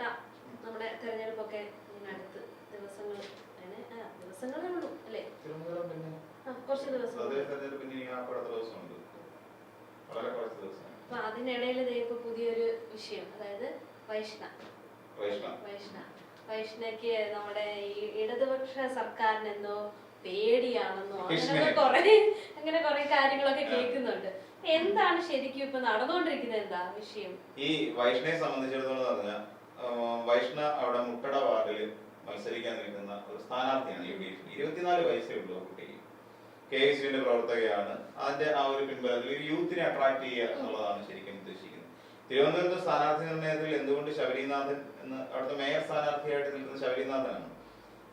ചേട്ടാ നമ്മുടെ തെരഞ്ഞെടുപ്പൊക്കെ അടുത്ത് ദിവസങ്ങൾ ദിവസങ്ങളേ ഉള്ളൂ അല്ലേ? പിന്നെ? കുറച്ച് ദിവസം അപ്പൊ അതിനിടയിൽ ദേ ഇപ്പൊ പുതിയൊരു വിഷയം അതായത് വൈഷ്ണ. വൈഷ്ണ. വൈഷ്ണയ്ക്ക് നമ്മുടെ ഈ ഇടതുപക്ഷ സർക്കാരിനെന്തോ പേടിയാണെന്നോ അങ്ങനെ കൊറേ കുറെ അങ്ങനെ കുറെ കാര്യങ്ങളൊക്കെ കേൾക്കുന്നുണ്ട്. എന്താണ് ശരിക്കും ഇപ്പൊ നടന്നുകൊണ്ടിരിക്കുന്നത് എന്താ വിഷയം? ഈ വൈഷ്ണയെ സംബന്ധിച്ചിടത്തോളം പറഞ്ഞാൽ വൈഷ്ണ അവിടെ മുട്ടട വാർഡിൽ മത്സരിക്കാൻ നിൽക്കുന്ന ഒരു സ്ഥാനാർത്ഥിയാണ് യു ഡി എഫ്. ഇരുപത്തിനാല് വയസ്സേ ഉള്ളൂ കുട്ടി. കുട്ടിക്ക് കെ എസ് യുവിന്റെ പ്രവർത്തകയാണ്. അതിന്റെ ആ ഒരു പിൻബലത്തിൽ ഒരു യൂത്തിനെ അട്രാക്ട് ചെയ്യുക എന്നുള്ളതാണ് ശരിക്കും ഉദ്ദേശിക്കുന്നത്. തിരുവനന്തപുരത്ത് സ്ഥാനാർത്ഥി നിർണയത്തിൽ എന്തുകൊണ്ട് ശബരിനാഥൻ എന്ന് അവിടുത്തെ മേയർ സ്ഥാനാർത്ഥിയായിട്ട് നിൽക്കുന്ന ശബരിനാഥനാണ്?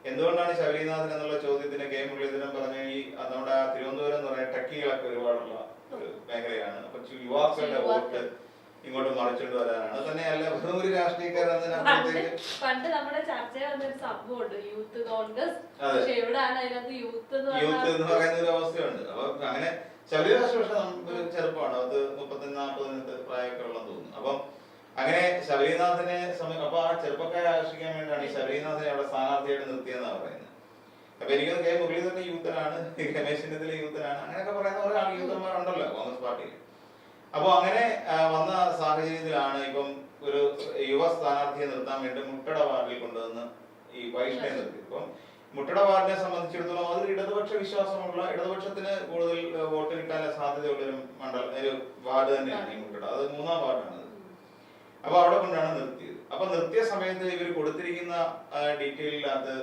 എന്തുകൊണ്ടാണ് ശബരിനാഥൻ എന്നുള്ള ചോദ്യത്തിന് കെ മുരളീധരൻ പറഞ്ഞ ഈ നമ്മുടെ തിരുവനന്തപുരം എന്ന് പറയുന്ന ടെക്കികളൊക്കെ ഒരുപാടുള്ള ഒരു മേഖലയാണ്. അപ്പൊ യുവാക്കളുടെ വോട്ട് ഇങ്ങോട്ട് മറിച്ചുകൊണ്ട് വരാനാണ്. അത് തന്നെയല്ല വെറും ഒരു രാഷ്ട്രീയക്കാരൻ പണ്ട് നമ്മുടെ ചർച്ചയിൽ വന്നൊരു സംഭവമുണ്ട്. യൂത്ത് കോൺഗ്രസ്. പക്ഷെ എവിടെയാണ് അതിനകത്ത് യൂത്ത് എന്ന് യൂത്ത് എന്ന് പറയുന്ന ഒരു അവസ്ഥയുണ്ട്. അപ്പൊ അങ്ങനെ ചെറിയ രാഷ്ട്രീയ ഒരു ചെറുപ്പമാണ്. അത് മുപ്പത്തി നാൽപ്പതിനകത്ത് പ്രായമൊക്കെ ഉള്ളതെന്ന് തോന്നുന്നു. അപ്പം അങ്ങനെ ശബരിനാഥിനെ സമയം അപ്പൊ ആ ചെറുപ്പക്കാരെ ആകർഷിക്കാൻ വേണ്ടിയാണ് ഈ ശബരിനാഥിനെ അവിടെ സ്ഥാനാർത്ഥിയായിട്ട് നിർത്തിയെന്നാണ് പറയുന്നത്. അപ്പൊ എനിക്ക് കെ മുരളീധരന്റെ യൂത്തനാണ് രമേശ് ചെന്നിത്തല യൂത്തനാണ് അങ്ങനെയൊക്കെ പറയുന്ന കുറെ യൂത്തന്മാരുണ്ടല്ലോ കോൺഗ്രസ് പാർട്ടിയിൽ. അപ്പൊ അങ്ങനെ വന്ന സാഹചര്യത്തിലാണ് ഇപ്പം ഒരു യുവ സ്ഥാനാർത്ഥിയെ നിർത്താൻ വേണ്ടി മുട്ടട വാർഡിൽ കൊണ്ടുവന്ന് ഈ വൈഷ്ണവ നിർത്തി. ഇപ്പം മുട്ടട വാർഡിനെ സംബന്ധിച്ചിടത്തോളം അതൊരു ഇടതുപക്ഷ വിശ്വാസമുള്ള ഇടതുപക്ഷത്തിന് കൂടുതൽ വോട്ട് കിട്ടാൻ സാധ്യതയുള്ള ഒരു മണ്ഡലം ഒരു വാർഡ് തന്നെയാണ് ഈ മുട്ടട. അത് മൂന്നാം വാർഡാണ് അപ്പൊ അവിടെ കൊണ്ടാണ് നിർത്തിയത്. അപ്പൊ നിർത്തിയ സമയത്ത് ഇവർ കൊടുത്തിരിക്കുന്ന ഡീറ്റെയിലിനകത്ത്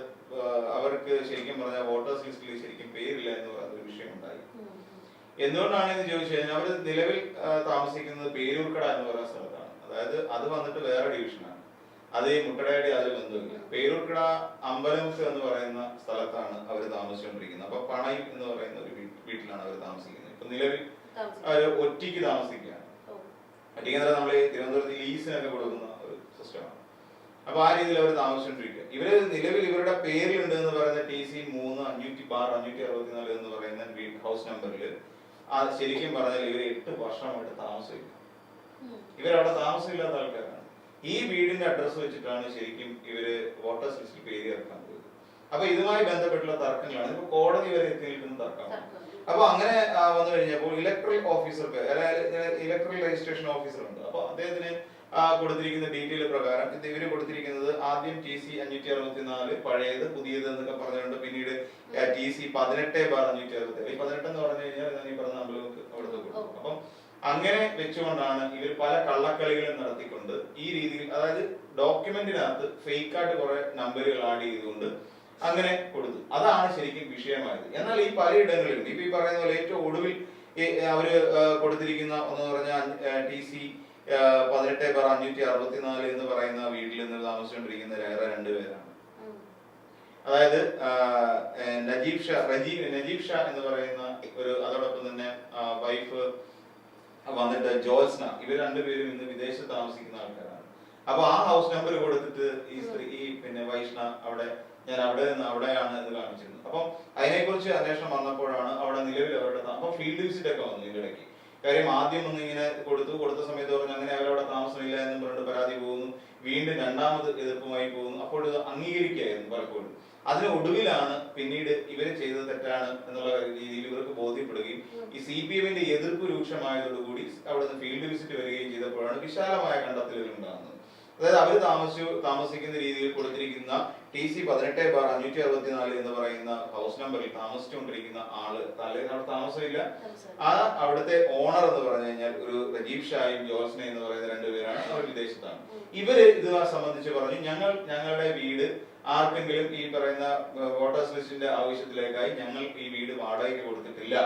അവർക്ക് ശരിക്കും പറഞ്ഞാൽ വോട്ടേഴ്സ് ലിസ്റ്റിൽ ശരിക്കും പേരില്ല എന്ന് ഉണ്ടായി എന്തുകൊണ്ടാണ് എന്ന് ചോദിച്ചു കഴിഞ്ഞാൽ അവർ നിലവിൽ താമസിക്കുന്നത് പേരൂർക്കട എന്ന് പറയുന്ന സ്ഥലത്താണ്. അതായത് അത് വന്നിട്ട് വേറെ ഡിവിഷനാണ്. അത് ഈ മുട്ടടയുടെ അതിൽ ബന്ധമില്ല പേരൂർക്കട അമ്പലമുക്ക് എന്ന് പറയുന്ന സ്ഥലത്താണ് അവർ താമസിച്ചുകൊണ്ടിരിക്കുന്നത്. അപ്പൊ പണയ് എന്ന് പറയുന്ന ഒരു വീട്ടിലാണ് അവർ താമസിക്കുന്നത്. ഇപ്പൊ നിലവിൽ അവർ അവർ ഒറ്റയ്ക്ക് താമസിക്കുകയാണ്. ഒറ്റയ്ക്ക് പറഞ്ഞാൽ നമ്മൾ തിരുവനന്തപുരത്ത് ലീസിനൊക്കെ കൊടുക്കുന്ന ഒരു സിസ്റ്റമാണ് അപ്പൊ ആ രീതിയിൽ അവർ താമസിച്ചുകൊണ്ടിരിക്കുക ഇവർ നിലവിൽ ഇവരുടെ പേരിലുണ്ട് എന്ന് പറയുന്ന ടി സി മൂന്ന് അഞ്ഞൂറ്റി ബാർ അഞ്ഞൂറ്റി അറുപത്തിനാല് എന്ന് പറയുന്ന ഹൗസ് നമ്പറിൽ ആ ശരിക്കും പറഞ്ഞാൽ ഇവർ എട്ട് വർഷമായിട്ട് താമസിക്കും. ഇവരവിടെ താമസമില്ലാത്ത ആൾക്കാരാണ്. ഈ വീടിന്റെ അഡ്രസ്സ് വെച്ചിട്ടാണ് ശരിക്കും ഇവർ വോട്ടേഴ്സ് ലിസ്റ്റിൽ പേര് ചേർക്കാൻ പോയത്. അപ്പൊ ഇതുമായി ബന്ധപ്പെട്ടുള്ള തർക്കങ്ങളാണ്. ഇപ്പൊ കോടതി വരെ എത്തി നിൽക്കുന്ന തർക്കമാണ് തർക്കം. അപ്പൊ അങ്ങനെ വന്നു കഴിഞ്ഞപ്പോൾ ഇലക്ട്രൽ ഓഫീസർക്ക് അതായത് ഇലക്ട്രൽ രജിസ്ട്രേഷൻ ഓഫീസർ ഉണ്ട്. അപ്പൊ അദ്ദേഹത്തിന് കൊടുത്തിരിക്കുന്ന ഡീറ്റെയിൽ പ്രകാരം ഇത് ഇവർ കൊടുത്തിരിക്കുന്നത് ആദ്യം ടി സി അഞ്ഞൂറ്റി അറുപത്തിനാല് പഴയത് പുതിയത് എന്നൊക്കെ പറഞ്ഞുകൊണ്ട് പിന്നീട് ടി സി പതിനെട്ട് ബാർ അഞ്ഞൂറ്റി അറുപത്തി ഈ പതിനെട്ട് എന്ന് പറഞ്ഞു കഴിഞ്ഞാൽ ഞാൻ ഈ പറഞ്ഞ അമ്പലങ്ങൾക്ക് അവിടുത്തെ കൊടുക്കും അപ്പം അങ്ങനെ വെച്ചുകൊണ്ടാണ് ഇവർ പല കള്ളക്കളികളും നടത്തിക്കൊണ്ട് ഈ രീതിയിൽ അതായത് ഡോക്യുമെന്റിനകത്ത് ഫേക്ക് ആയിട്ട് കുറെ നമ്പറുകൾ ആഡ് ചെയ്തുകൊണ്ട് അങ്ങനെ കൊടുത്തു അതാണ് ശരിക്കും വിഷയമായത്. എന്നാൽ ഈ പലയിടങ്ങളിലും ഇപ്പൊ ഈ പറയുന്ന പോലെ ഏറ്റവും ഒടുവിൽ അവർ കൊടുത്തിരിക്കുന്ന ഒന്ന് പറഞ്ഞ ടി സി പതിനെട്ട് ബാർ അഞ്ഞൂറ്റി അറുപത്തിനാല് എന്ന് പറയുന്ന വീട്ടിൽ നിന്ന് താമസിച്ചുകൊണ്ടിരിക്കുന്ന വേറെ രണ്ടുപേരാണ്. അതായത് നജീബ് ഷാ റജീബ് നജീബ് ഷാ എന്ന് പറയുന്ന ഒരു അതോടൊപ്പം തന്നെ വൈഫ് വന്നിട്ട് ജോത്സ്ന ഇവർ രണ്ടുപേരും ഇന്ന് വിദേശത്ത് താമസിക്കുന്ന ആൾക്കാരാണ്. അപ്പൊ ആ ഹൗസ് നമ്പർ കൊടുത്തിട്ട് ഈ സ്ത്രീ ഈ പിന്നെ വൈഷ്ണ അവിടെ ഞാൻ അവിടെ നിന്ന് അവിടെയാണ് എന്ന് കാണിച്ചിരുന്നു അപ്പം അതിനെക്കുറിച്ച് അന്വേഷണം വന്നപ്പോഴാണ് അവിടെ നിലവിൽ അവരുടെ അപ്പൊ ഫീൽഡ് വിസിറ്റ് ഒക്കെ വന്നു ഇതിന്റെ ഇടയ്ക്ക് കാര്യം ആദ്യം ഒന്ന് ഇങ്ങനെ കൊടുത്തു കൊടുത്ത സമയത്ത് പറഞ്ഞു അങ്ങനെ അവരവിടെ താമസമില്ല എന്നും പറഞ്ഞിട്ട് പരാതി പോകുന്നു. വീണ്ടും രണ്ടാമത് എതിർപ്പുമായി പോകുന്നു. അപ്പോൾ ഇത് അംഗീകരിക്കുകയായിരുന്നു പലപ്പോഴും. അതിന് ഒടുവിലാണ് പിന്നീട് ഇവർ ചെയ്തത് തെറ്റാണ് എന്നുള്ള രീതിയിൽ ഇവർക്ക് ബോധ്യപ്പെടുകയും ഈ സി പി എമ്മിന്റെ എതിർപ്പ് രൂക്ഷമായതോടുകൂടി അവിടുന്ന് ഫീൽഡ് വിസിറ്റ് വരികയും ചെയ്തപ്പോഴാണ് വിശാലമായ കണ്ടെത്തലുകൾ ഉണ്ടാകുന്നത്. അതായത് അവർ താമസിച്ചു താമസിക്കുന്ന രീതിയിൽ കൊടുത്തിരിക്കുന്ന ടി സി പതിനെട്ട് ബാർ അഞ്ഞൂറ്റി അറുപത്തിനാല് എന്ന് പറയുന്ന ഹൗസ് നമ്പറിൽ താമസിച്ചുകൊണ്ടിരിക്കുന്ന ആൾ തലേന്ന് അവിടെ താമസമില്ല. ആ അവിടുത്തെ ഓണർ എന്ന് പറഞ്ഞു കഴിഞ്ഞാൽ ഒരു രജീവ് ഷായും ജോസ്ന എന്ന് പറയുന്ന രണ്ടുപേരാണ് അവർ വിദേശത്താണ്. ഇവർ ഇത് സംബന്ധിച്ച് പറഞ്ഞു ഞങ്ങൾ ഞങ്ങളുടെ വീട് ആർക്കെങ്കിലും ഈ പറയുന്ന വോട്ടേഴ്സ് ലിസ്റ്റിന്റെ ആവശ്യത്തിലേക്കായി ഞങ്ങൾ ഈ വീട് വാടകയ്ക്ക് കൊടുത്തിട്ടില്ല.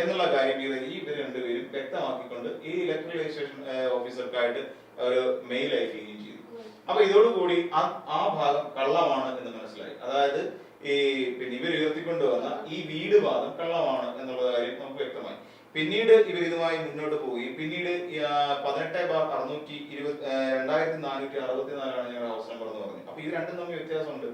എന്നുള്ള കാര്യം ഇവർ ഇവർ രണ്ടുപേരും വ്യക്തമാക്കിക്കൊണ്ട് ഈ ഇലക്ട്രൽ രജിസ്ട്രേഷൻ ഓഫീസർക്കായിട്ട് ഒരു മെയിൽ അയക്കുകയും ചെയ്തു. അപ്പൊ ഇതോടുകൂടി ആ ആ ഭാഗം കള്ളമാണ് എന്ന് മനസ്സിലായി. അതായത് ഈ പിന്നെ ഇവർ ഉയർത്തിക്കൊണ്ടുവന്ന ഈ വീട് വാദം കള്ളമാണ് എന്നുള്ള കാര്യം നമുക്ക് വ്യക്തമായി. പിന്നീട് ഇവർ ഇതുമായി മുന്നോട്ട് പോവുകയും പിന്നീട് പതിനെട്ട് ബാർ അറുന്നൂറ്റി ഇരുപത് രണ്ടായിരത്തി നാനൂറ്റി അറുപത്തിനാലാണ് ഞങ്ങളുടെ അവസരം പറഞ്ഞു പറഞ്ഞു അപ്പൊ ഇത് രണ്ടും തമ്മിൽ വ്യത്യാസമുണ്ട്.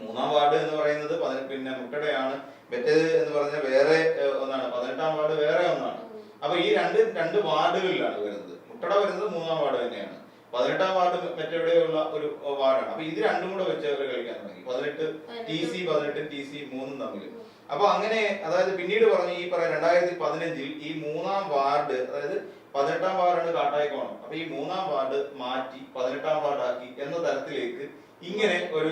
മൂന്നാം വാർഡ് എന്ന് പറയുന്നത് പിന്നെ മുട്ടടയാണ് മറ്റേത് എന്ന് പറഞ്ഞാൽ വേറെ ഒന്നാണ്. പതിനെട്ടാം വാർഡ് വേറെ ഒന്നാണ്. അപ്പൊ ഈ രണ്ട് രണ്ട് വാർഡുകളിലാണ് വരുന്നത്. മുട്ടട വരുന്നത് മൂന്നാം വാർഡ് തന്നെയാണ്. പതിനെട്ടാം വാർഡ് മറ്റെവിടെയുള്ള ഒരു വാർഡാണ്. അപ്പൊ ഇത് രണ്ടും കൂടെ വെച്ച് അവർ കളിക്കാൻ തുടങ്ങി. പതിനെട്ട് ടി സി പതിനെട്ടും ടി സി മൂന്നും തമ്മിൽ അപ്പൊ അങ്ങനെ അതായത് പിന്നീട് പറഞ്ഞു ഈ പറയാം രണ്ടായിരത്തി പതിനഞ്ചിൽ ഈ മൂന്നാം വാർഡ് അതായത് പതിനെട്ടാം വാർഡാണ് കാട്ടായിക്കോണം അപ്പൊ ഈ മൂന്നാം വാർഡ് മാറ്റി പതിനെട്ടാം വാർഡാക്കി എന്ന തരത്തിലേക്ക് ഇങ്ങനെ ഒരു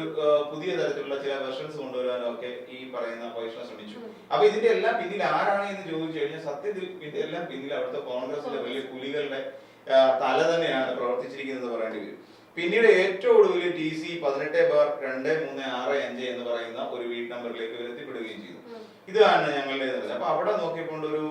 പുതിയ തരത്തിലുള്ള ചില വെർഷൻസ് കൊണ്ടുവരാനൊക്കെ ഈ പറയുന്ന വൈഷ്ണവ് ശ്രമിച്ചു. അപ്പൊ ഇതിന്റെ എല്ലാം പിന്നിൽ ആരാണ് എന്ന് ചോദിച്ചു കഴിഞ്ഞാൽ സത്യത്തിൽ ഇതിന്റെ എല്ലാം പിന്നിൽ അവിടുത്തെ കോൺഗ്രസിലെ വലിയ പുലികളുടെ തല തന്നെയാണ് പ്രവർത്തിച്ചിരിക്കുന്നത് പറയേണ്ടി വരും. പിന്നീട് ഏറ്റവും ഒടുവിൽ ടി സി പതിനെട്ട് ബാർ രണ്ട് മൂന്ന് ആറ് അഞ്ച് എന്ന് പറയുന്ന ഒരു വീട് നമ്പറിലേക്ക് ഇവർ എത്തിപ്പെടുകയും ചെയ്തു. ഇതാണ് ഞങ്ങളുടെ. അപ്പൊ അവിടെ നോക്കിയപ്പോൾ ഒരു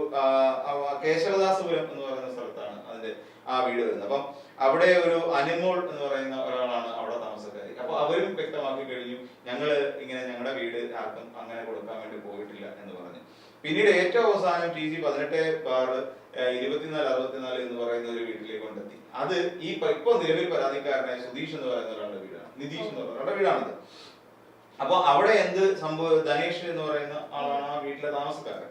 കേശവദാസപുരം എന്ന് പറയുന്ന സ്ഥലത്താണ് അതിന്റെ ആ വീട് വരുന്നത്. അപ്പം അവിടെ ഒരു അനുമോൾ എന്ന് പറയുന്ന ഒരാളാണ് അവിടെ താമസക്കാരി. അപ്പൊ അവരും വ്യക്തമാക്കി കഴിഞ്ഞു ഞങ്ങൾ ഇങ്ങനെ ഞങ്ങളുടെ വീട് ആർക്കും അങ്ങനെ കൊടുക്കാൻ വേണ്ടി പോയിട്ടില്ല എന്ന് പറഞ്ഞു. പിന്നീട് ഏറ്റവും അവസാനം ടി ജി പതിനെട്ട് ബാറ് ഇരുപത്തിനാല് അറുപത്തിനാല് എന്ന് പറയുന്ന ഒരു വീട്ടിലേക്ക് കൊണ്ടെത്തി. അത് ഈ ഇപ്പൊ നിലവിൽ പരാതിക്കാരനായ സുധീഷ് എന്ന് പറയുന്ന ഒരാളുടെ വീടാണ്. നിതീഷ് എന്ന് പറയുന്ന ഒരാളുടെ വീടാണിത്. അപ്പൊ അവിടെ എന്ത് സംഭവം ധനേഷ് എന്ന് പറയുന്ന ആളാണ് ആ വീട്ടിലെ താമസക്കാരൻ.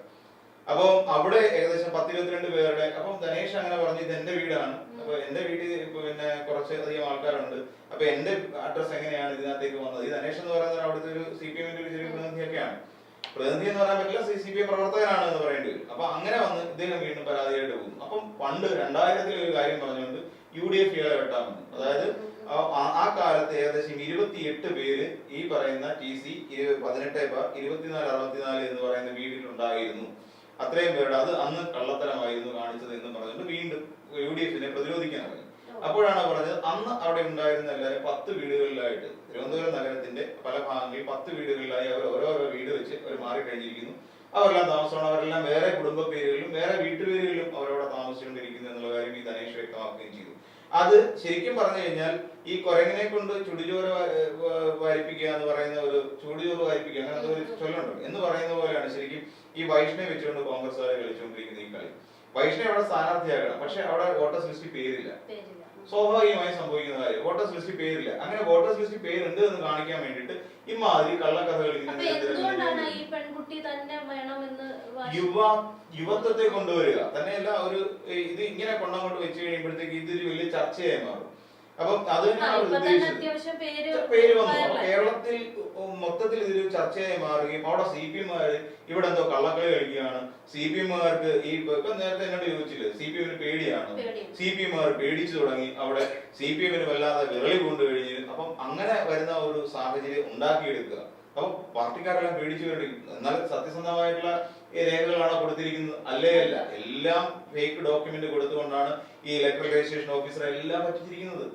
അപ്പൊ അവിടെ ഏകദേശം പത്തിരുപത്തിരണ്ട് പേരുടെ അപ്പം ധനേഷ് അങ്ങനെ പറഞ്ഞു ഇത് എന്റെ വീടാണ്. അപ്പൊ എന്റെ വീട്ടിൽ പിന്നെ കുറച്ച് അധികം ആൾക്കാരുണ്ട്. അപ്പൊ എന്റെ അഡ്രസ് എങ്ങനെയാണ് ഇതിനകത്തേക്ക് വന്നത്? ഈ ധനേഷ് എന്ന് പറയുന്നത് അവിടുത്തെ ഒരു സി പി എമ്മിന്റെ ഒരു ചെറിയ പ്രതിനിധിയൊക്കെയാണ്. പ്രതിനിധി എന്ന് പറയാൻ പറ്റില്ല സി സി പി പ്രവർത്തകനാണ് എന്ന് പറയേണ്ടി വരും. അപ്പൊ അങ്ങനെ വന്ന് ഇദ്ദേഹം വീണ്ടും പരാതിയായിട്ട് പോകും അപ്പം പണ്ട് രണ്ടായിരത്തിൽ ഒരു കാര്യം പറഞ്ഞുകൊണ്ട് യു ഡി എഫ് ഇയാളെ വെട്ടാൻ വന്നു. അതായത് ആ- കാലത്ത് ഏകദേശം ഇരുപത്തിയെട്ട് പേര് ഈ പറയുന്ന ടി സി പതിനെട്ട് ബാർ ഇരുപത്തിനാല് അറുപത്തിനാല് എന്ന് പറയുന്ന വീട്ടിലുണ്ടായിരുന്നു അത്രയും പേരുടെ അത് അന്ന് കള്ളത്തരമായിരുന്നു കാണിച്ചത് എന്ന് പറഞ്ഞുകൊണ്ട് വീണ്ടും യു ഡി എഫിനെ പ്രതിരോധിക്കാൻ ഇറങ്ങി അപ്പോഴാണ് പറഞ്ഞത് അന്ന് അവിടെ ഉണ്ടായിരുന്ന എല്ലാവരും പത്ത് വീടുകളിലായിട്ട് തിരുവനന്തപുരം നഗരത്തിന്റെ പല ഭാഗങ്ങളിൽ പത്ത് വീടുകളിലായി അവർ ഓരോരോ വീട് വെച്ച് അവർ മാറിക്കഴിഞ്ഞിരിക്കുന്നു. അവരെല്ലാം താമസമാണ്. അവരെല്ലാം വേറെ കുടുംബ പേരുകളിലും വേറെ വീട്ടുപേരുകളിലും അവരവിടെ താമസിച്ചുകൊണ്ടിരിക്കുന്നു എന്നുള്ള കാര്യം ഈ ധനേഷ് വ്യക്തമാക്കുകയും ചെയ്തു. അത് ശരിക്കും പറഞ്ഞു കഴിഞ്ഞാൽ ഈ കുരങ്ങിനെ കൊണ്ട് ചുടിചോറ് വാ- വാ- വാരിപ്പിക്കുക എന്ന് പറയുന്ന ഒരു ചുടിചോറ് വാരിപ്പിക്കുക അങ്ങനത്തെ ഒരു ചൊല്ലുണ്ട്. എന്ന് പറയുന്ന പോലെയാണ് ശരിക്കും ഈ വൈഷ്ണവ വെച്ചുകൊണ്ട് കോൺഗ്രസ്സുകാരെ കളിച്ചുകൊണ്ടിരിക്കുന്ന ഈ കളി. വൈഷ്ണവ് അവിടെ സ്ഥാനാർത്ഥിയാകണം പക്ഷെ അവിടെ വോട്ടേഴ്സ് ലിസ്റ്റിൽ പേരില്ല. സ്വാഭാവികമായി സംഭവിക്കുന്ന കാര്യം. വോട്ടേഴ്സ് ലിസ്റ്റിൽ പേരില്ല. അങ്ങനെ വോട്ടേഴ്സ് ലിസ്റ്റിൽ പേരുണ്ട് എന്ന് കാണിക്കാൻ വേണ്ടിയിട്ട് ഇമാതിരി കള്ളക്കഥകൾ യുവ യുവത്വത്തെ കൊണ്ടുവരിക. തന്നെയല്ല ഒരു ഇത് ഇങ്ങനെ കൊണ്ടങ്ങോട്ട് വെച്ച് കഴിയുമ്പോഴത്തേക്ക് ഇതൊരു വലിയ ചർച്ചയായി മാറും. അപ്പം അത് തന്നെയാണ് ഉദ്ദേശിച്ചത്. പേര് വന്നു. കേരളത്തിൽ മൊത്തത്തിൽ ഇതൊരു ചർച്ചയായി മാറുകയും അവിടെ സി പി എമ്മാര് ഇവിടെ എന്തോ കള്ളക്കളി കളിക്കുകയാണ്. സി പി എമ്മുകാർക്ക് ഈ ഇപ്പൊ നേരത്തെ എന്നോട് ചോദിച്ചില്ലേ സി പി എമ്മിന് പേടിയാണ്. സി പി എമ്മുകാർ പേടിച്ചു തുടങ്ങി. അവിടെ സി പി എമ്മിന് വല്ലാതെ വിറളി കൊണ്ടു കഴിഞ്ഞ് അപ്പം അങ്ങനെ വരുന്ന ഒരു സാഹചര്യം ഉണ്ടാക്കിയെടുക്കുക. അപ്പൊ പാർട്ടിക്കാരെല്ലാം പേടിച്ചു കഴിഞ്ഞു എന്നാൽ സത്യസന്ധമായിട്ടുള്ള ഈ രേഖകളാണ് കൊടുത്തിരിക്കുന്നത്. അല്ലേ അല്ല. എല്ലാം ഫേക്ക് ഡോക്യുമെന്റ് കൊടുത്തുകൊണ്ടാണ് ഈ ഇലക്ട്രൽ രജിസ്ട്രേഷൻ ഓഫീസർ എല്ലാം പറ്റിച്ചിരിക്കുന്നത്.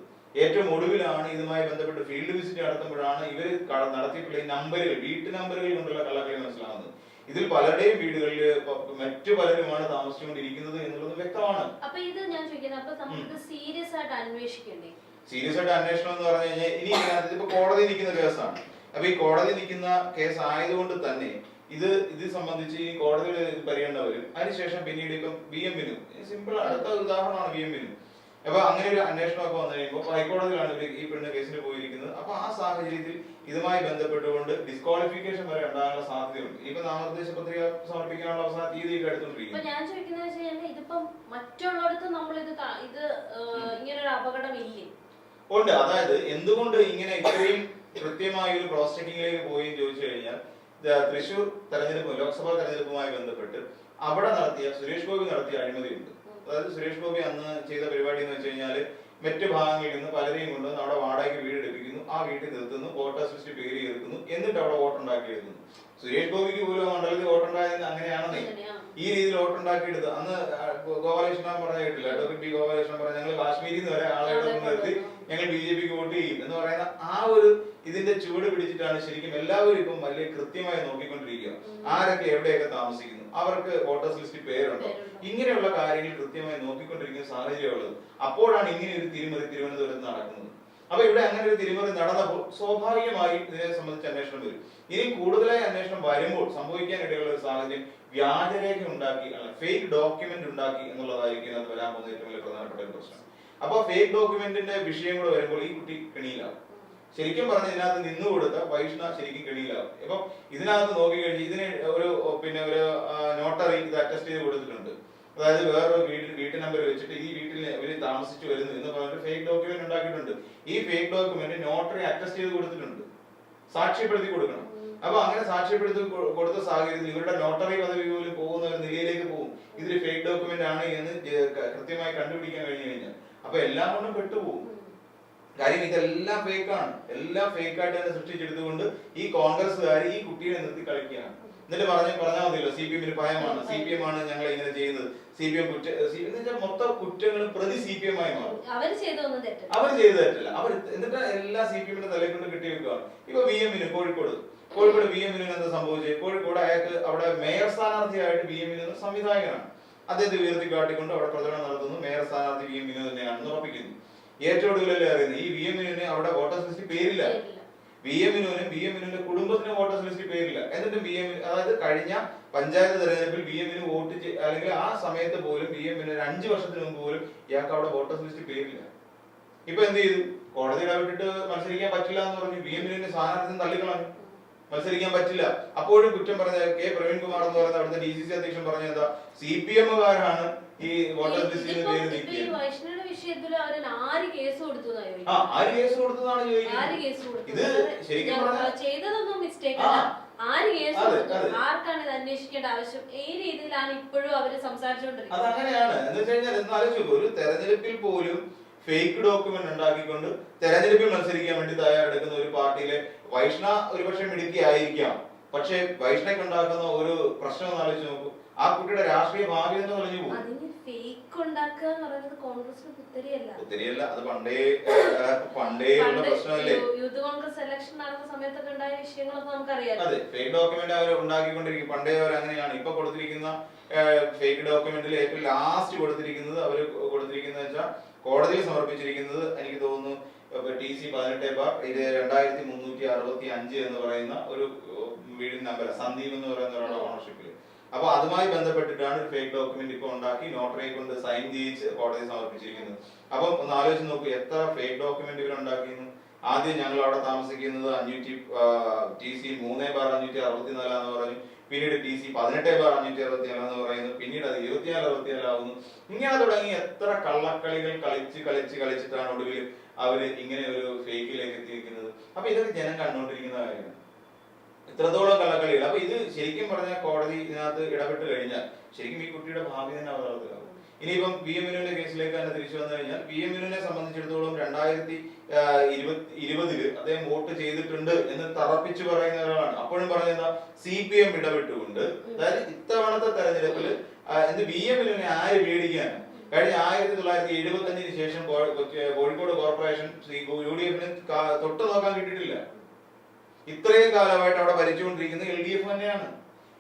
ഏറ്റവും ഒടുവിലാണ് ഇതുമായി ബന്ധപ്പെട്ട് ഫീൽഡ് വിസിറ്റ് നടത്തുമ്പോഴാണ് ഇവർ നടത്തിയിട്ടുള്ള ഈ നമ്പറുകൾ വീട്ടു നമ്പറുകൾ കൊണ്ടുള്ള കള്ളക്കളി മനസ്സിലാകുന്നത്. ഇതിൽ പലരുടെയും വീടുകളിൽ മറ്റു പലരുമാണ് താമസിച്ചുകൊണ്ടിരിക്കുന്നത് എന്നുള്ളത് വ്യക്തമാണ്. അപ്പൊ ഇത് ഞാൻ ചോദിക്കുന്നത് അപ്പൊ നമുക്ക് സീരിയസ് ആയിട്ട് അന്വേഷിക്കണ്ടേ? സീരിയസ് ആയിട്ട് അന്വേഷണം എന്ന് പറഞ്ഞു കഴിഞ്ഞാൽ ഇനി ഇതിപ്പോ ഇപ്പൊ കോടതി നിൽക്കുന്ന കേസാണ്. അപ്പൊ ഈ കോടതി നിൽക്കുന്ന കേസ് ആയതുകൊണ്ട് തന്നെ ഇത് ഇത് സംബന്ധിച്ച് ഈ കോടതിയിൽ പരിഗണന വരും. അതിനുശേഷം പിന്നീട് ഇപ്പം ബി എമ്മിനും സിമ്പിൾ അടുത്ത ഉദാഹരണമാണ് ബി എമ്മിനും അപ്പൊ അങ്ങനെ ഒരു അന്വേഷണം ഒക്കെ വന്നു കഴിയുമ്പോൾ ഹൈക്കോടതിയിലാണ് ഇവർ ഈ പെണ്ണ് കേസിന് പോയിരിക്കുന്നത്. അപ്പൊ ആ സാഹചര്യത്തിൽ ഇതുമായി ബന്ധപ്പെട്ടുകൊണ്ട് ഡിസ്ക്വാളിഫിക്കേഷൻ വരെ ഉണ്ടാകാനുള്ള സാധ്യതയുണ്ട്. ഇപ്പൊ നാമനിർദ്ദേശ പത്രിക സമർപ്പിക്കാനുള്ള അവസാന തീയതിയൊക്കെ ഇപ്പൊ എടുത്തുകൊണ്ടിരിക്കുന്നു ഞാൻ ചോദിക്കുന്നത് വെച്ച് കഴിഞ്ഞാൽ ഇതിപ്പം മറ്റുള്ളിടത്ത് നമ്മൾ ഇത് ഇത് ഇങ്ങനൊരു അപകടം ഇല്ലേ ഉണ്ട്. അതായത് എന്തുകൊണ്ട് ഇങ്ങനെ ഇത്രയും കൃത്യമായി ഒരു ക്രോസ് ചെക്കിങ്ങിലേക്ക് പോയി ചോദിച്ചു കഴിഞ്ഞാൽ തൃശൂർ തെരഞ്ഞെടുപ്പ് ലോക്സഭാ തെരഞ്ഞെടുപ്പുമായി ബന്ധപ്പെട്ട് അവിടെ നടത്തിയ സുരേഷ് ഗോപി നടത്തിയ അഴിമതിയുണ്ട്. അതായത് സുരേഷ് ഗോപി അന്ന് ചെയ്ത പരിപാടി എന്ന് വെച്ച് കഴിഞ്ഞാൽ മറ്റ് ഭാഗങ്ങളിൽ നിന്ന് പലരെയും കൊണ്ട് അവിടെ വാടകയ്ക്ക് വീട് എടുപ്പിക്കുന്നു ആ വീട്ടിൽ നിർത്തുന്നു വോട്ടേഴ്സ് ലിസ്റ്റ് പേര് ചേർക്കുന്നു എന്നിട്ട് അവിടെ വോട്ടുണ്ടാക്കി എടുക്കുന്നു സുരേഷ് ഗോപിക്ക് പോലും മണ്ഡലത്തിൽ വോട്ടുണ്ടായത് അങ്ങനെയാണെന്നേ. ഈ രീതിയിൽ വോട്ടുണ്ടാക്കിയെടുത്ത് അന്ന് ഗോപാലകൃഷ്ണൻ പറഞ്ഞ കേട്ടില്ല പി ഗോപാലകൃഷ്ണൻ പറഞ്ഞ ഞങ്ങൾ കാശ്മീരിൽ നിന്ന് വരെ ആളെ നിർത്തി ഞങ്ങൾ ബി ജെ പിക്ക് വോട്ട് ചെയ്യും. എന്ന് പറയുന്ന ആ ഒരു ഇതിന്റെ ചുവട് പിടിച്ചിട്ടാണ് ശരിക്കും എല്ലാവരും ഇപ്പം വലിയ കൃത്യമായി നോക്കിക്കൊണ്ടിരിക്കുക. ആരൊക്കെ എവിടെയൊക്കെ താമസിക്കുന്നു. അവർക്ക് വോട്ടേഴ്സ് ലിസ്റ്റിൽ പേരുണ്ടോ? ഇങ്ങനെയുള്ള കാര്യങ്ങൾ കൃത്യമായി നോക്കിക്കൊണ്ടിരിക്കുന്ന സാഹചര്യമുള്ളത്. അപ്പോഴാണ് ഇങ്ങനെ ഒരു തിരിമറി തിരുവനന്തപുരത്ത് നടക്കുന്നത്. അപ്പൊ ഇവിടെ അങ്ങനെ ഒരു തിരിമറി നടന്നപ്പോൾ സ്വാഭാവികമായി ഇതിനെ സംബന്ധിച്ച് അന്വേഷണം വരും. ഇനി കൂടുതലായി അന്വേഷണം വരുമ്പോൾ സംഭവിക്കാനിടയുള്ള ഒരു സാഹചര്യം വ്യാജരേഖ ഉണ്ടാക്കി അല്ല ഫേക്ക് ഡോക്യുമെന്റ് ഉണ്ടാക്കി എന്നുള്ളതായിരിക്കും അത് വരാൻ പോകുന്ന ഏറ്റവും വലിയ പ്രധാനപ്പെട്ട ഒരു പ്രശ്നം. അപ്പൊ ഫേക്ക് ഡോക്യുമെന്റിന്റെ വിഷയം കൂടെ വരുമ്പോൾ ഈ കുട്ടി കെണിയിലാവും. ശരിക്കും പറഞ്ഞ ഇതിനകത്ത് നിന്ന് കൊടുത്ത വൈഷ്ണ ശരിക്കും കെണിയിലാവും. ഇപ്പൊ ഇതിനകത്ത് നോക്കി കഴിഞ്ഞ് ഇതിന് ഒരു പിന്നെ ഒരു നോട്ടറി ഇത് അറ്റസ്റ്റ് ചെയ്ത് കൊടുത്തിട്ടുണ്ട്. അതായത് വേറൊരു വീട്ടിൽ വീട്ടു നമ്പർ വെച്ചിട്ട് ഈ വീട്ടിൽ ഇവർ താമസിച്ചു വരുന്നു എന്ന് പറഞ്ഞിട്ട് ഫേക്ക് ഡോക്യുമെന്റ് ഉണ്ടാക്കിയിട്ടുണ്ട്. ഈ ഫേക്ക് ഡോക്യുമെന്റ് നോട്ടറി അറ്റസ്റ്റ് ചെയ്ത് കൊടുത്തിട്ടുണ്ട്. സാക്ഷ്യപ്പെടുത്തി കൊടുക്കണം. അപ്പൊ അങ്ങനെ സാക്ഷ്യപ്പെടുത്തി കൊടുത്ത സാഹചര്യത്തിൽ ഇവരുടെ നോട്ടറി പദവി പോലും പോകുന്ന ഒരു നിലയിലേക്ക് പോകും. ഇതൊരു ഫേക്ക് ഡോക്യുമെന്റ് ആണ് എന്ന് കൃത്യമായി കണ്ടുപിടിക്കാൻ കഴിഞ്ഞു കഴിഞ്ഞാൽ. അപ്പൊ എല്ലാം കൊണ്ടും പെട്ടുപോകും. കാര്യം ഇതെല്ലാം ഫേക്കാണ് എല്ലാം ഫേക്കായിട്ട് തന്നെ സൃഷ്ടിച്ചെടുത്തുകൊണ്ട് ഈ കോൺഗ്രസ്സുകാർ ഈ കുട്ടിയെ നിർത്തി കളിക്കുകയാണ്. എന്നിട്ട് പറഞ്ഞ പറഞ്ഞാൽ മതിയല്ലോ സി പി എമ്മിന് ഭയമാണ്. സി പി എം ആണ് ഞങ്ങൾ ഇങ്ങനെ ചെയ്യുന്നത്. സി പി എം കുറ്റ മൊത്തം കുറ്റങ്ങളും പ്രതി സി പി എം ആയി മാറും. അവർ ചെയ്തു തരത്തില്ല അവർ എന്നിട്ട് എല്ലാ സി പി എമ്മിന്റെ തലയിൽ കൊണ്ട് കിട്ടി വെക്കുകയാണ് ഇപ്പൊ വി എമ്മിന് കോഴിക്കോട്. കോഴിക്കോട് വി എമ്മിന് എന്താ സംഭവിച്ചത്? കോഴിക്കോട് അയാൾക്ക് അവിടെ മേയർ സ്ഥാനാർത്ഥിയായിട്ട് വി എമ്മിന് സംവിധായകനാണ്. അദ്ദേഹത്തെ ഉയർത്തി കാട്ടിക്കൊണ്ട് അവിടെ പ്രചരണം നടത്തുന്നു. മേയർ സ്ഥാനാർത്ഥി വി എം തന്നെയാണെന്ന് ഉറപ്പിക്കുന്നു. ഏറ്റവും ഒടുവിലല്ലേ അറിയുന്നത്? ഈ വി എം വിനോദിന് അവിടെ വോട്ടേഴ്സ് ലിസ്റ്റിൽ പേരില്ല. വി എം എമ്മിനും വി എം വിനോദിന്റെ കുടുംബത്തിന് വോട്ടേഴ്സ് ലിസ്റ്റിൽ പേരില്ല. എന്നിട്ട് വി എം അതായത് കഴിഞ്ഞ പഞ്ചായത്ത് തെരഞ്ഞെടുപ്പിൽ വി എമ്മിന് വോട്ട് അല്ലെങ്കിൽ ആ സമയത്ത് പോലും വി എം ഒരു അഞ്ചു വർഷത്തിന് മുമ്പ് പോലും ഇയാൾക്ക് അവിടെ വോട്ടേഴ്സ് ലിസ്റ്റിൽ പേരില്ല. ഇപ്പൊ എന്ത് ചെയ്തു? കോടതി ഇടപെട്ടിട്ട് മത്സരിക്കാൻ പറ്റില്ല എന്ന് പറഞ്ഞു വി എം വിനോദിന്റെ സ്ഥാനാർത്ഥി തള്ളിക്കളഞ്ഞു. മത്സരിക്കാൻ പറ്റില്ല. അപ്പോഴും കുറ്റം പറഞ്ഞ കെ. പ്രവീൺകുമാർ എന്ന് പറയുന്ന അവിടുത്തെ ഡി സി സി അധ്യക്ഷൻ പറഞ്ഞ എന്താ? സി പി എമ്മുകാരാണ് ഈ ലിസ്റ്റിൽ പേര് നീക്കിയത്. വിഷയത്തിൽ ആര് കേസ് ആ ആര് കേസ് കൊടുത്തതാണ് ചോദിക്കുന്നത്? ഇത് ശരിക്കും പറഞ്ഞാൽ ചെയ്തതൊന്നും മിസ്റ്റേക്ക് അല്ല. ആര് കേസ് അതെ, കൊടുത്തു? ആർക്കാണ് ഇത് അന്വേഷിക്കേണ്ട ആവശ്യം? ഈ രീതിയിലാണ് ഇപ്പോഴും അവർ സംസാരിച്ചുകൊണ്ടിരിക്കുന്നത്. അങ്ങനെയാണ് എന്ന് വെച്ച് കഴിഞ്ഞാൽ ഒരു തെരഞ്ഞെടുപ്പിൽ പോലും ഫേക്ക് ഡോക്യുമെന്റ് ഉണ്ടാക്കിക്കൊണ്ട് തെരഞ്ഞെടുപ്പിൽ മത്സരിക്കാൻ വേണ്ടി തയ്യാറെടുക്കുന്ന ഒരു പാർട്ടിയിലെ വൈഷ്ണ ഒരുപക്ഷെ മിടുക്കിയായിരിക്കാം പക്ഷെ വൈഷ്ണയ്ക്ക് ഉണ്ടാക്കുന്ന ഒരു പ്രശ്നം ഒന്ന് ആലോചിച്ച് നോക്കൂ. ആ കുട്ടിയുടെ രാഷ്ട്രീയ ഭാവി എന്ന് പറഞ്ഞു പോകും. എന്ന് ഒത്തിരിയല്ല അത് പണ്ടേ പണ്ടേ ഉള്ള പ്രശ്നമല്ലേ? യൂത്ത് കോൺഗ്രസ് ഇലക്ഷൻ നടന്ന സമയത്തൊക്കെ ഉണ്ടായ വിഷയങ്ങളൊക്കെ നമുക്കറിയാം അതെ ഫേക്ക് ഡോക്യുമെന്റ് അവർ ഉണ്ടാക്കിക്കൊണ്ടിരിക്കും. പണ്ടേ അവർ അങ്ങനെയാണ്. ഇപ്പൊ കൊടുത്തിരിക്കുന്ന ഫേക്ക് ഡോക്യുമെന്റിൽ ഏറ്റവും ലാസ്റ്റ് കൊടുത്തിരിക്കുന്നത് അവർ കൊടുത്തിരിക്കുന്നത് വെച്ചാൽ കോടതിയിൽ സമർപ്പിച്ചിരിക്കുന്നത് എനിക്ക് തോന്നുന്നു ടി സി പതിനെട്ട് ബാർ ഇത് രണ്ടായിരത്തി മുന്നൂറ്റി അറുപത്തി അഞ്ച് എന്ന് പറയുന്ന ഒരു വീടിന്റെ നമ്പർ സന്ദീപ് എന്ന് പറയുന്ന ഒരാളുടെ ഓണർഷിപ്പിൽ അപ്പൊ അതുമായി ബന്ധപ്പെട്ടിട്ടാണ് ഒരു ഫേക്ക് ഡോക്യുമെന്റ് ഇപ്പൊ ഉണ്ടാക്കി നോട്ടറിയെ കൊണ്ട് സൈൻ ചെയ്യിച്ച് കോടതി സമർപ്പിച്ചിരിക്കുന്നത്. അപ്പം ഒന്ന് ആലോചിച്ച് നോക്കൂ എത്ര ഫേക്ക് ഡോക്യുമെന്റ് ഉണ്ടാക്കിയിരുന്നു ആദ്യം ഞങ്ങൾ അവിടെ താമസിക്കുന്നത് അഞ്ഞൂറ്റി ടി സി മൂന്ന് ബാർ അഞ്ഞൂറ്റി അറുപത്തിനാലാന്ന് പറഞ്ഞു. പിന്നീട് ടി സി പതിനെട്ട് ബാർ അഞ്ഞൂറ്റി അറുപത്തിനാലെന്ന് പറയുന്നു. പിന്നീട് അത് ഇരുപത്തിനാല് അറുപത്തിനാലാവുന്നു ഇങ്ങനെ തുടങ്ങി എത്ര കള്ളക്കളികൾ കളിച്ച് കളിച്ച് കളിച്ചിട്ടാണ് ഒടുവിൽ അവർ ഇങ്ങനെ ഒരു ഫേക്കിലേക്ക് എത്തിയിരിക്കുന്നത്. അപ്പൊ ഇതൊക്കെ ജനം കണ്ടുകൊണ്ടിരിക്കുന്ന കാര്യമാണ്. ഇത്രത്തോളം കള്ളക്കളികൾ. അപ്പൊ ഇത് ശരിക്കും പറഞ്ഞാൽ കോടതി ഇതിനകത്ത് ഇടപെട്ട് കഴിഞ്ഞാൽ ശരിക്കും ഈ കുട്ടിയുടെ ഭാവി തന്നെ അവതാളത്തിലാവും ഇനിയിപ്പം വി എം വിനുവിന്റെ കേസിലേക്ക് തന്നെ തിരിച്ചു വന്നു കഴിഞ്ഞാൽ വി എം വിനുവിനെ സംബന്ധിച്ചിടത്തോളം രണ്ടായിരത്തി ഇരുപതിൽ അദ്ദേഹം വോട്ട് ചെയ്തിട്ടുണ്ട് എന്ന് തറപ്പിച്ചു പറയുന്ന ഒരാളാണ്. അപ്പോഴും പറയുന്ന സി പി എം ഇടപെട്ടുകൊണ്ട്. അതായത് ഇത്തവണത്തെ തെരഞ്ഞെടുപ്പിൽ എന്ത് വി എം വിനുവിനെ ആര് പേടിക്കാനാണ് കഴിഞ്ഞ ആയിരത്തി തൊള്ളായിരത്തി എഴുപത്തി അഞ്ചിന് ശേഷം കോഴിക്കോട് കോർപ്പറേഷൻ യു ഡി എഫിന് തൊട്ട് നോക്കാൻ കിട്ടിയിട്ടില്ല. ഇത്രയും കാലമായിട്ട് അവിടെ ഭരിച്ചുകൊണ്ടിരിക്കുന്നത് എൽ ഡി എഫ് തന്നെയാണ്.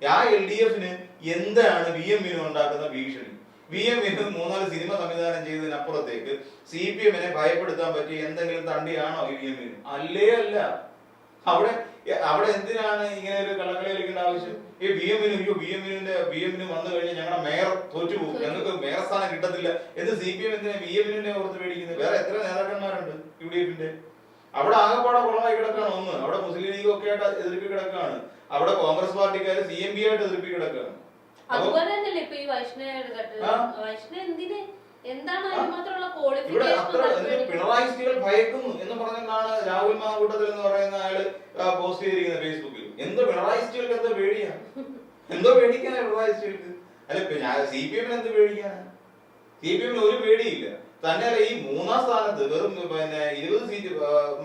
ആ എൽ ഡി എഫിന് എന്താണ് വി എം വിനു ഉണ്ടാക്കുന്ന ഭീഷണി? വി എം വിനു മൂന്നാൽ സിനിമ സംവിധാനം ചെയ്തതിനപ്പുറത്തേക്ക് സി പി എമ്മിനെ ഭയപ്പെടുത്താൻ പറ്റിയ എന്തെങ്കിലും തണ്ടിയാണോ വി എം വിനു? അല്ലേ അല്ല. അവിടെ അവിടെ എന്തിനാണ് ഇങ്ങനെ ഒരു കളിക്കേണ്ട ആവശ്യം? ഈ ബി എമ്മിനും അയ്യോ ബി എമ്മിന്റെ ബി എമ്മിന് വന്നു കഴിഞ്ഞാൽ ഞങ്ങളുടെ മേയർ തോറ്റുപോകും. ഞങ്ങൾക്ക് മേയർ സ്ഥാനം കിട്ടത്തില്ല. എന്ന് സി പി എം എന്തിനാ? ബി എമ്മിനെ ഓർത്ത് പേടിക്കുന്നത്. വേറെ എത്ര നേതാക്കന്മാരുണ്ട് യു ഡി എഫിന്റെ? അവിടെ ആകെപ്പാടെ കുളമായി കിടക്കാണ് ഒന്ന്. അവിടെ മുസ്ലിം ലീഗ് ഒക്കെ ആയിട്ട് എതിർപ്പി കിടക്കാണ്. അവിടെ കോൺഗ്രസ് പാർട്ടിക്കാര് സി എം പി ആയിട്ട് എതിർപ്പി കിടക്കാണ്. അതുപോലെ തന്നെയല്ലേ ഇപ്പൊ ഈ വൈഷ്ണവ്. വൈഷ്ണവ് എന്തിന് ഇവിടെ അത്ര എന്ത് ക്വാളിഫിക്കേഷൻ പിണറായി സ്ത്രീകൾ ഭയക്കുന്നു എന്ന് പറഞ്ഞാണ് രാഹുൽ മാങ്കൂട്ടത്തിൽ എന്ന് പറയുന്ന ആൾ പോസ്റ്റ് ചെയ്തിരിക്കുന്നത് ഫേസ്ബുക്കിൽ എന്ത് എന്തോ പേടിക്കാനാ അല്ല സി പി എമ്മിന് എന്ത് പേടിക്കാനാ? സി പി എമ്മിന് ഒരു പേടിയില്ല. തന്നെയല്ല ഈ മൂന്നാം സ്ഥാനത്ത് വെറും പിന്നെ ഇരുപത് സീറ്റ്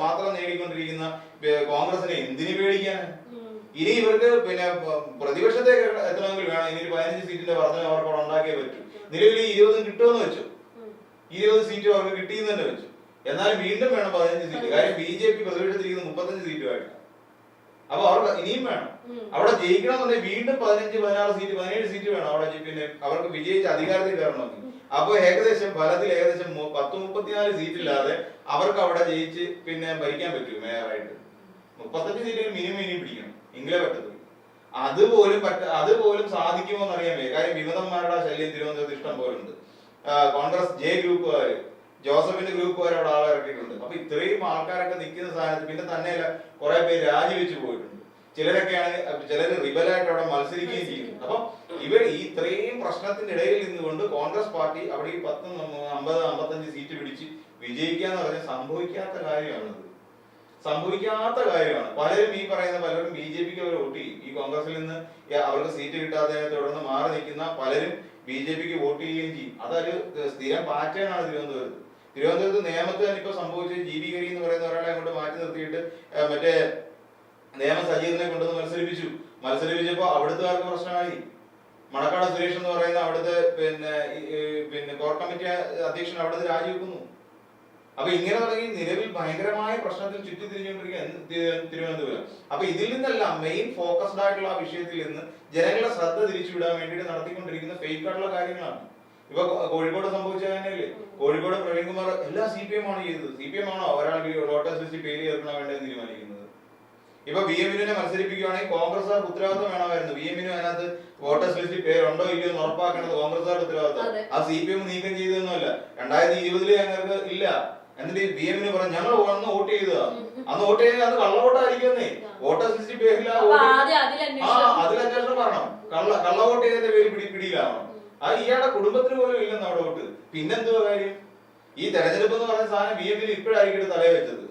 മാത്രം നേടിക്കൊണ്ടിരിക്കുന്ന കോൺഗ്രസിനെ എന്തിനു പേടിക്കാനാ? ഇനി ഇവർക്ക് പിന്നെ പ്രതിപക്ഷത്തെ എത്തണമെങ്കിൽ വേണം? ഇനി ഒരു പതിനഞ്ച് സീറ്റിന്റെ വർധന അവർക്ക് അവിടെ ഉണ്ടാക്കിയേ പറ്റൂ. നിലവിൽ ഈ ഇരുപതും കിട്ടുമെന്ന് വെച്ചു. ഇരുപത് സീറ്റും അവർക്ക് കിട്ടിയെന്ന് തന്നെ വെച്ചു. എന്നാൽ വീണ്ടും വേണം പതിനഞ്ച് സീറ്റ് കാര്യം ബി ജെ പി പ്രതിപക്ഷത്തിരിക്കുന്നത് മുപ്പത്തഞ്ച് സീറ്റുമായിട്ടാണ് അപ്പൊ അവർക്ക് ഇനിയും വേണം. അവിടെ ജയിക്കണമെന്നുണ്ടെങ്കിൽ വീണ്ടും പതിനഞ്ച് പതിനാറ് സീറ്റ് പതിനേഴ് സീറ്റ് വേണം അവിടെ പിന്നെ അവർക്ക് വിജയിച്ച് അധികാരത്തിൽ കയറണമെങ്കിൽ. അപ്പൊ ഏകദേശം ഫലത്തിൽ ഏകദേശം പത്ത് മുപ്പത്തിനാല് സീറ്റ് ഇല്ലാതെ അവർക്ക് അവിടെ ജയിച്ച് പിന്നെ ഭരിക്കാൻ പറ്റും മേയറായിട്ട്. മുപ്പത്തഞ്ച് സീറ്റിൽ മിനിമം ഇനിയും പിടിക്കണം. എങ്കിലേ പറ്റത്തുള്ളൂ. അതുപോലും പറ്റ അതുപോലും സാധിക്കുമോ എന്നറിയാൻ വയ്യ. കാര്യം വിമതന്മാരുടെ ശല്യം തിരുവനന്തപുരത്ത് ഇഷ്ടം പോലുണ്ട്. കോൺഗ്രസ് ജെ ഗ്രൂപ്പുകാർ ജോസഫിന്റെ ഗ്രൂപ്പുകാർ അവിടെ ആളെ ഇറക്കിയിട്ടുണ്ട്. അപ്പൊ ഇത്രയും ആൾക്കാരൊക്കെ നിൽക്കുന്ന സ്ഥാനത്ത് പിന്നെ തന്നെയല്ല കുറെ പേര് രാജിവെച്ചു പോയിട്ടുണ്ട്. ചിലരൊക്കെയാണ് ചിലർ റിബലായിട്ട് അവിടെ മത്സരിക്കുകയും ചെയ്യും. അപ്പൊ ഇവർ ഈ ഇത്രയും പ്രശ്നത്തിന്റെ ഇടയിൽ നിന്നുകൊണ്ട് കോൺഗ്രസ് പാർട്ടി അവിടെ ഈ പത്ത് അമ്പത് അമ്പത്തഞ്ച് സീറ്റ് പിടിച്ച് വിജയിക്കുക എന്ന് പറഞ്ഞാൽ സംഭവിക്കാത്ത കാര്യമാണത്. സംഭവിക്കാത്ത കാര്യമാണ്. പലരും ഈ പറയുന്ന പലരും ബി ജെ പിക്ക് അവർ വോട്ട് ചെയ്യും. ഈ കോൺഗ്രസിൽ നിന്ന് അവർക്ക് സീറ്റ് കിട്ടാതെ തുടർന്ന് മാറി നിൽക്കുന്ന പലരും ബി ജെ പിക്ക് വോട്ട് ചെയ്യുകയും ചെയ്യും. അതൊരു സ്ഥിരം പാറ്റേൺ ആണ് തിരുവനന്തപുരത്ത്. തിരുവനന്തപുരത്ത് നിയമത്തിൽ തന്നെ ഇപ്പൊ സംഭവിച്ച ജി ബി ഗരി എന്ന് പറയുന്ന ഒരാളെ അങ്ങോട്ട് മാറ്റി നിർത്തിയിട്ട് മറ്റേ നിയമ സജീവനെ കൊണ്ടുവന്ന് മത്സരിപ്പിച്ചു. മത്സരിപ്പിച്ചപ്പോ അവിടുത്തുകാർക്ക് പ്രശ്നമായി? മണക്കാട് സുരേഷ് എന്ന് പറയുന്ന അവിടുത്തെ പിന്നെ പിന്നെ കോർ കമ്മിറ്റി അധ്യക്ഷൻ അവിടുന്ന് രാജിവെക്കുന്നു. അപ്പൊ ഇങ്ങനെ തുടങ്ങി നിലവിൽ ഭയങ്കരമായ പ്രശ്നത്തിൽ ചുറ്റി തിരിഞ്ഞുകൊണ്ടിരിക്കുകയാണ് തിരുവനന്തപുരം. അപ്പൊ ഇതിൽ നിന്നെല്ലാം മെയിൻ ഫോക്കസ്ഡ് ആയിട്ടുള്ള ആ വിഷയത്തിൽ നിന്ന് ജനങ്ങളുടെ ശ്രദ്ധ തിരിച്ചുവിടാൻ വേണ്ടിയിട്ട് നടത്തിക്കൊണ്ടിരിക്കുന്ന ഫേക്ക് ആയിട്ടുള്ള കാര്യങ്ങളാണ്. ഇപ്പൊ കോഴിക്കോട് സംഭവിച്ച തന്നെയല്ലേ കോഴിക്കോട് പ്രവീൺകുമാർ എല്ലാ സി പി എം ആണ് ചെയ്തത്. സി പി എം ആണോ ഒരാൾ വോട്ടേഴ്സ് ലിസ്റ്റ് പേര് ചേർക്കണം വേണ്ടത് തീരുമാനിക്കുന്നത്? ഇപ്പൊ ബി എമ്മിനെ മത്സരിപ്പിക്കുകയാണെങ്കിൽ കോൺഗ്രസ്സുകാർക്ക് ഉത്തരവാദിത്വം വേണമായിരുന്നു. ബി എമ്മിനും അതിനകത്ത് വോട്ടേഴ്സ് ലിസ്റ്റിൽ പേരുണ്ടോ ഇല്ലയോ എന്ന് ഉറപ്പാക്കേണ്ടത് കോൺഗ്രസ്സുകാരുടെ ഉത്തരവാദിത്വം. ആ സി പി എം നീക്കം ചെയ്തതൊന്നുമല്ല. രണ്ടായിരത്തി ഇരുപതിൽ ഞങ്ങൾക്ക് ഇല്ല. എന്നിട്ട് ബി എമ്മിന് പറഞ്ഞു ഞങ്ങൾ വന്ന് വോട്ട് ചെയ്തതാ. അന്ന് വോട്ട് ചെയ്തത് അത് കള്ളവോട്ടായിരിക്കുന്നേ വോട്ടർ ലിസ്റ്റിൽ പേരില്ല ആ അതിൽ അന്വേഷണം പറയണം കള്ള കള്ള വോട്ട് ചെയ്തതിന്റെ പേര് പിടി പിടിയിലാവണം അത് ഇയാളുടെ കുടുംബത്തിന് പോലും ഇല്ലെന്ന് അവിടെ വോട്ട്. പിന്നെന്തുവാ കാര്യം? ഈ തെരഞ്ഞെടുപ്പ് എന്ന് പറഞ്ഞ സാധനം ബി എമ്മിന് ഇപ്പോഴായിരിക്കും തലയിൽ വെച്ചത്.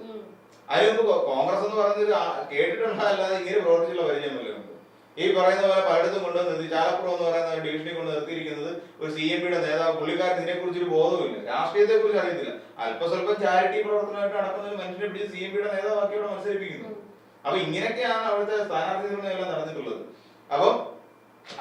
അതിന് മുമ്പ് കോൺഗ്രസ് എന്ന് പറയുന്നത് കേട്ടിട്ടുണ്ടാ? അല്ലാതെ ഇങ്ങനെ പ്രവർത്തിച്ചുള്ള പരിചയമല്ല ഈ പറയുന്ന പോലെ പലയിടത്തും കൊണ്ട് നിർത്തി. ചാലപ്പുറം എന്ന് പറയുന്ന ഡിവിഷനിൽ കൊണ്ട് നിർത്തിയിരിക്കുന്നത് ഒരു സി എം പിയുടെ നേതാവ്. പുള്ളിക്കാരൻ ഇതിനെ കുറിച്ച് ഒരു ബോധമില്ല രാഷ്ട്രീയത്തെ കുറിച്ച് അറിയത്തില്ല. അല്പസ്വല്പം ചാരിറ്റി പ്രവർത്തനമായിട്ട് നടക്കുന്ന ഒരു മനുഷ്യനെ പിടിച്ച് സി എം പിയുടെ നേതാവാക്കി അവിടെ മത്സരിപ്പിക്കുന്നു. അപ്പൊ ഇങ്ങനെയൊക്കെയാണ് അവിടുത്തെ സ്ഥാനാർത്ഥി എല്ലാം നടന്നിട്ടുള്ളത്. അപ്പം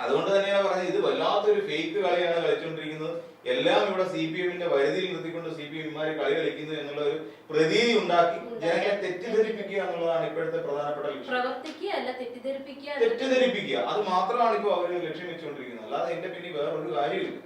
അതുകൊണ്ട് തന്നെയാണ് പറഞ്ഞത് ഇത് വല്ലാത്തൊരു ഫേക്ക് കളിയാണ് കളിച്ചുകൊണ്ടിരിക്കുന്നത് എല്ലാം ഇവിടെ സി പി എമ്മിന്റെ പരിധിയിൽ നിർത്തിക്കൊണ്ട് സി പി എമ്മാര് കളി കളിക്കുന്നു എന്നുള്ള ഒരു പ്രതീതി ഉണ്ടാക്കി ജനങ്ങളെ തെറ്റിദ്ധരിപ്പിക്കുക എന്നുള്ളതാണ് ഇപ്പോഴത്തെ പ്രധാനപ്പെട്ട ലക്ഷ്യം. തെറ്റിദ്ധരിപ്പിക്കുക അത് മാത്രമാണ് ഇപ്പോൾ അവർ ലക്ഷ്യം വെച്ചുകൊണ്ടിരിക്കുന്നത് അല്ലാതെ എന്റെ പിന്നെ വേറൊരു കാര്യമില്ല